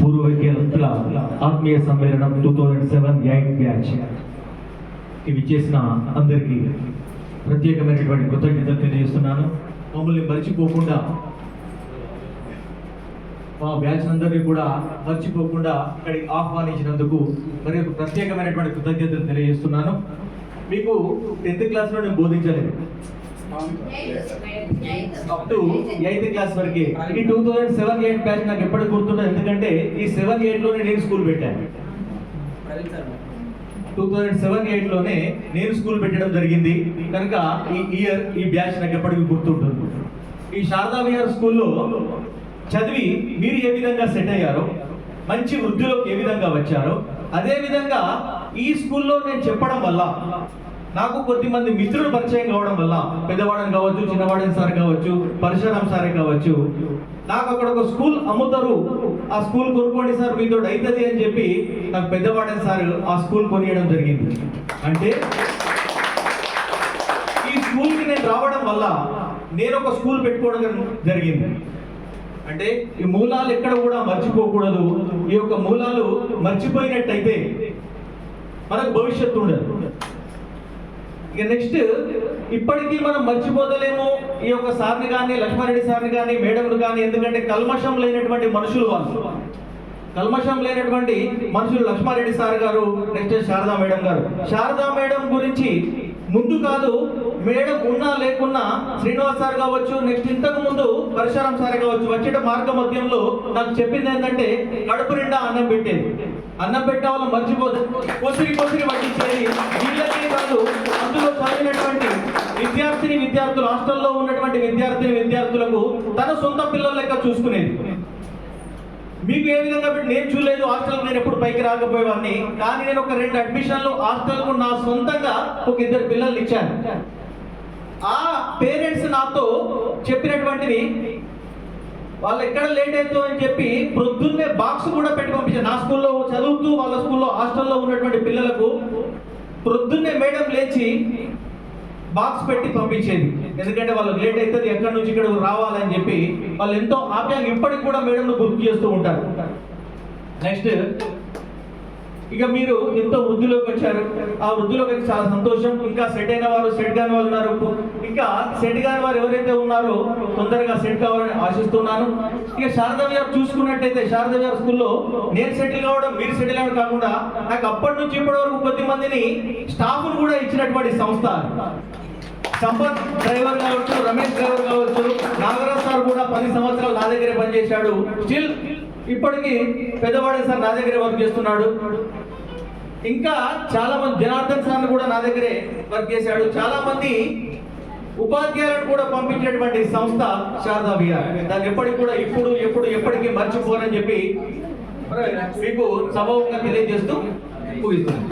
పూర్వ విద్యార్థుల ఆత్మీయ సమ్మేళనం two thousand seven eight batch ఇవి చేసిన అందరికీ ప్రత్యేకమైనటువంటి కృతజ్ఞతలు తెలియజేస్తున్నాను. మమ్మల్ని మర్చిపోకుండా మా బ్యాచ్ అందరినీ కూడా మర్చిపోకుండా అక్కడికి ఆహ్వానించినందుకు మరి ప్రత్యేకమైనటువంటి కృతజ్ఞతలు తెలియజేస్తున్నాను. మీకు టెన్త్ క్లాస్లో నేను బోధించలేదు. అప్ టు ఎయిత్ క్లాస్ వరకే. ఈ two thousand seven eight batch నాకు ఎప్పటికి గుర్తున్నది ఎందుకంటే ఈ సెవెన్ ఎయిట్లోనే నేను స్కూల్ పెట్టాను. టూ థౌజండ్ సెవెన్ ఎయిట్లోనే నేను స్కూల్ పెట్టడం జరిగింది. కనుక ఈ ఇయర్ ఈ బ్యాచ్ నాకు ఎప్పటికీ గుర్తుంటుంది ఈ శారదా విహార్ స్కూల్లో చదివి మీరు ఏ విధంగా సెట్ అయ్యారో మంచి వృద్ధిలోకి ఏ విధంగా వచ్చారో అదే విధంగా ఈ స్కూల్లో నేను చెప్పడం వల్ల నాకు కొద్దిమంది మిత్రులు పరిచయం కావడం వల్ల పెద్దవాడని కావచ్చు చిన్నవాడని సార్ కావచ్చు పరశురామ్ సారే కావచ్చు నాకు అక్కడ ఒక స్కూల్ అమ్ముతారు. ఆ స్కూల్ కొనుక్కోండి సార్ మీతో అవుతుంది అని చెప్పి నాకు పెద్దవాడని సార్ ఆ స్కూల్ కొనియడం జరిగింది. అంటే ఈ స్కూల్కి నేను రావడం వల్ల నేను ఒక స్కూల్ పెట్టుకోవడం జరిగింది. అంటే ఈ మూలాలు ఎక్కడ కూడా మర్చిపోకూడదు. ఈ యొక్క మూలాలు మర్చిపోయినట్టయితే మనకు భవిష్యత్తు ఉండదు. ఇక నెక్స్ట్ ఇప్పటికీ మనం మర్చిపోతలేము. ఈ యొక్క సార్ని కానీ లక్ష్మారెడ్డి సార్ని కానీ మేడంను కానీ ఎందుకంటే కల్మషం లేనటువంటి మనుషులు వాళ్ళు. కల్మషం లేనటువంటి మనుషులు Lakshma Reddy sir garu next Sharada madam garu. Sharada madam గురించి ముందు కాదు మేడం ఉన్నా లేకున్నా శ్రీనివాస్ సార్ కావచ్చు నెక్స్ట్ ఇంతకు ముందు పరశురాం సార్ కావచ్చు వచ్చేట మార్గ మధ్యంలో నాకు చెప్పింది ఏంటంటే కడుపు నిండా అన్నం పెట్టేది. అన్నం పెట్టే వాళ్ళు మర్చిపోదు. కొసిరి కొసిరి పట్టించేది. వీళ్ళకే కాదు ఉన్నటువంటి విద్యార్థిని విద్యార్థులకు తన సొంత పిల్లల లెక్క చూసుకునేది. మీకు ఏ విధంగా నేను చూడలేదు హాస్టల్ నేను ఎప్పుడు పైకి రాకపోయేవాడిని కానీ నేను ఒక రెండు అడ్మిషన్లు హాస్టల్కు నా సొంతంగా ఒక ఇద్దరు పిల్లల్ని ఇచ్చాను. ఆ పేరెంట్స్ నాతో చెప్పినటువంటివి వాళ్ళు ఎక్కడ లేట్ అవుతుందో అని చెప్పి ప్రొద్దున్నే బాక్స్ కూడా పెట్టి పంపించారు. నా స్కూల్లో చదువుతూ వాళ్ళ స్కూల్లో హాస్టల్లో ఉన్నటువంటి పిల్లలకు ప్రొద్దున్నే మేడం లేచి బాక్స్ పెట్టి పంపించేది. ఎందుకంటే వాళ్ళు లేట్ అవుతుంది ఎక్కడి నుంచి ఇక్కడ రావాలని చెప్పి వాళ్ళు ఎంతో ఆప్యాయంగా ఇప్పటికి కూడా మేడంను గుర్తు చేస్తూ ఉంటారు. నెక్స్ట్ ఇక మీరు ఎంతో వృద్ధిలోకి వచ్చారు. ఆ వృద్ధిలోకి వచ్చి చాలా సంతోషం. ఇంకా సెట్ అయిన వారు సెట్ కాని వారు ఉన్నారు. ఇంకా సెట్ కాని వారు ఎవరైతే ఉన్నారో తొందరగా సెట్ కావాలని ఆశిస్తున్నాను. ఇక శారదా గారు చూసుకున్నట్టయితే శారదా గారు స్కూల్లో నేను సెటిల్ కావడం మీరు సెటిల్ అవ్వడం కాకుండా నాకు అప్పటి నుంచి ఇప్పటి వరకు కొద్ది మందిని స్టాఫ్ను కూడా ఇచ్చినటువంటి సంస్థ. సంపత్ డ్రైవర్ కావచ్చు రమేష్ డ్రైవర్ కావచ్చు నాగరాజ్ సార్ కూడా పది సంవత్సరాలు నా దగ్గరే పనిచేశాడు. స్టిల్ ఇప్పటికీ పెద్దవాడే సార్ నా దగ్గరే వర్క్ చేస్తున్నాడు. ఇంకా చాలా మంది జనార్దన్ సార్ కూడా నా దగ్గరే వర్క్ చేశాడు. చాలా మంది ఉపాధ్యాయులను కూడా పంపించేటువంటి సంస్థ శారదా విహార్ దాన్ని ఎప్పటికి కూడా ఇప్పుడు ఎప్పుడు ఎప్పటికీ మర్చిపోనని చెప్పి మీకు సభవంగా తెలియజేస్తూ ముగిస్తున్నాను.